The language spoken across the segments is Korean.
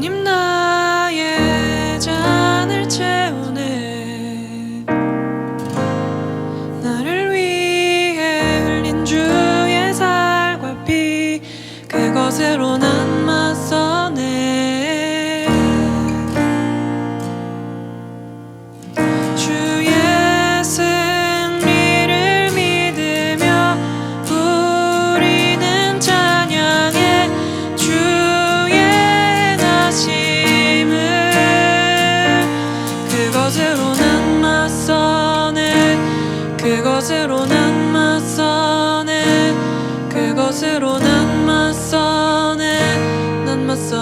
주님 나의 잔을 채우네. 나를 위해 흘린 주의 살과 피 그것으로 난 맛을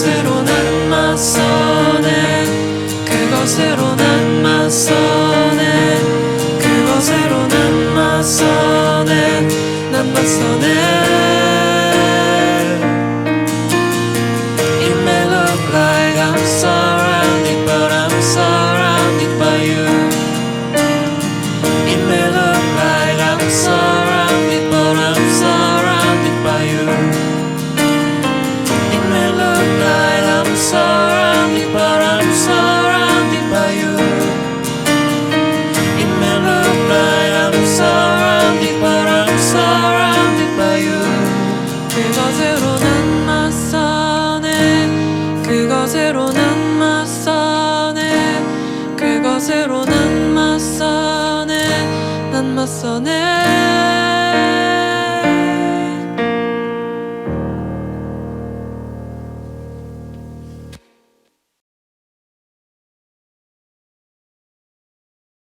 그것으로 난 맞서네. 그것으로 난 맞서네. 그것으로 난 맞서네. 重ね。